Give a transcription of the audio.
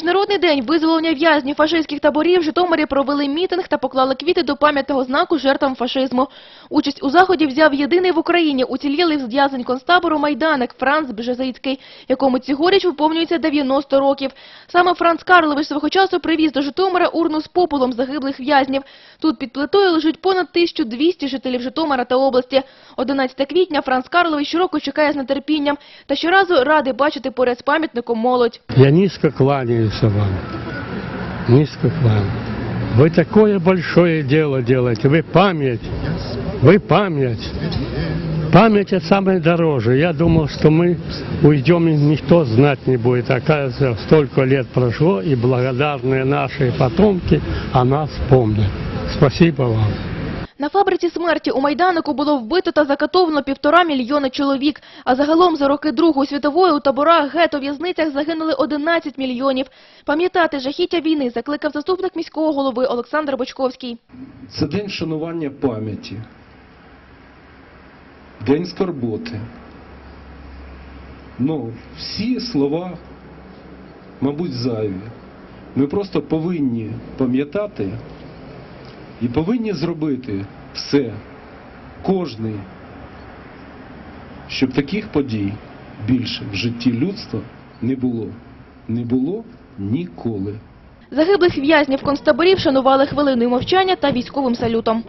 міжнародний день визволення в'язнів фашистських таборів в Житомирі провели мітинг та поклали квіти до пам'ятного знаку жертвам фашизму. Участь у заході взяв єдиний в Україні уцілілий з в'язень концтабору Майданик Франц Бжезицький, якому цьогоріч виповнюється 90 років. Саме Франц Карлович свого часу привіз до Житомира урну з попелом загиблих в'язнів. Тут під плитою лежить понад 1200 жителів Житомира та області. 11 квітня Франц Карлович щороку чекає з нетерпінням та щоразу радий бачити поряд з пам'ятником молодь. Я низко кланяюсь вам. Низко кланяюсь. Вы такое большое дело делаете. Вы память. Вы память. Память это самое дороже. Я думал, что мы уйдем и никто знать не будет. Оказывается, столько лет прошло, и благодарные наши потомки о нас помнят. Спасибо вам. На фабриці смерті у Майданику було вбито та закатовано півтора мільйони чоловік, а загалом за роки Другої світової у таборах гетто в'язницях загинули 11 мільйонів. Пам'ятати жахіття війни закликав заступник міського голови Олександр Бочковський. Це день шанування пам'яті, день скорботи. Ну, всі слова, мабуть, зайві. Ми просто повинні пам'ятати і повинні зробити все, кожний, щоб таких подій більше в житті людства не було. Не було ніколи. Загиблих в'язнів концтаборів шанували хвилиною мовчання та військовим салютом.